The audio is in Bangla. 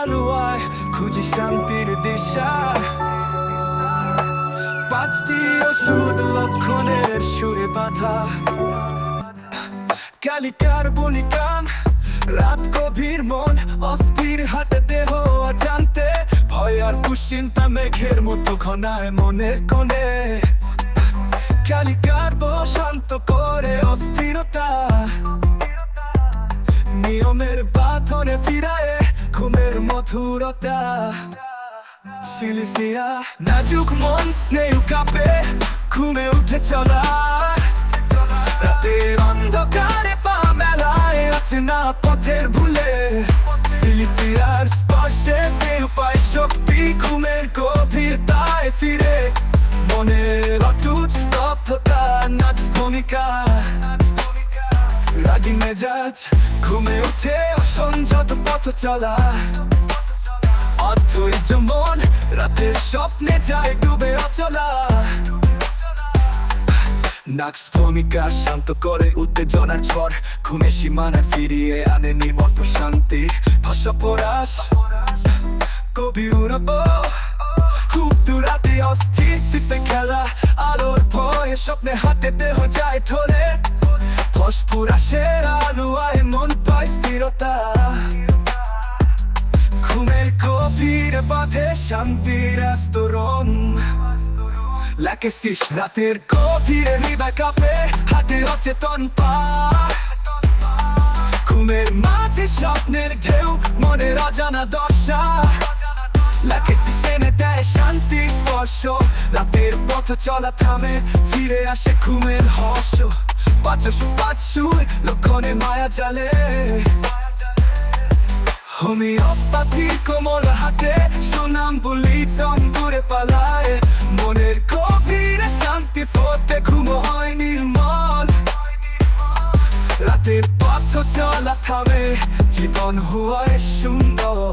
আলোয় খুঁজি শান্তির দিশা। পাঁচটি ওষুধ লক্ষণের সুরে বাধা। কালিকার বনিকান রাত গভীর মন, অস্থির হাতে দেহ অজান্তে। ভয় আর দুশ্চিন্তা মেঘের মতো ঘনায় মনের কোণে। কালিকার বসন্ত করে অস্থিরতা। নিয়মের বাঁধনে ফিরায় ঘুমের মধুরতা। সিলিসিয়া নাজুক মন, স্নেহ কাপে ঘুমে উঠে চলা। রাতের অন্ধকারে পা মেলায় আছে না পথের ভুলে। সিলিসিয়ার স্পর্শে স্নেহ পায় শক্তি, ঘুমের গভীরতায় ফিরে। মনের অটুট স্তব্ধতা, নাচ ভূমিকা। রাগি মেজাজ, ঘুমে উঠে অসংযত পথ চলা, অধৈর্য মন রাতের স্বপ্নে যায় ডুবে অচলা। ভূমিকা শান্ত করে উত্তেজনার ঝড়, ঘুমে সীমানা ফিরিয়ে আনে শান্তি ভাষা কবি খুব দূরাতে অস্থির চিত্তে খেলা। আলোর ভয়ে স্বপ্নে হাতে দেহ যায় ঢলে। ফসফরাসের আলো আয় মন পায় স্থিরতা। গভীরে বাঁধে শান্তির আস্তরণ। লাগে রাতের গভীরে হৃদয় কাঁপে, হাতে অচেতন পা। ঘুমের মাঝে স্বপ্নের ঢেউ, মনের অজানা দশা। দেয় স্পর্শ। রাতের পথ চলা থামে, ফিরে আসে ঘুমের হর্ষ। পাঁচশো পাঁচশো লক্ষণে মায়া জালে। হোমিওপ্যাথির কোমর হাতে সুনাম বলি দূরে পালায় মনের গভীরে শান্তি ফোতে ঘুম হয় নির্মল রাতের পথ চলা থামে জীবন হয় সুন্দর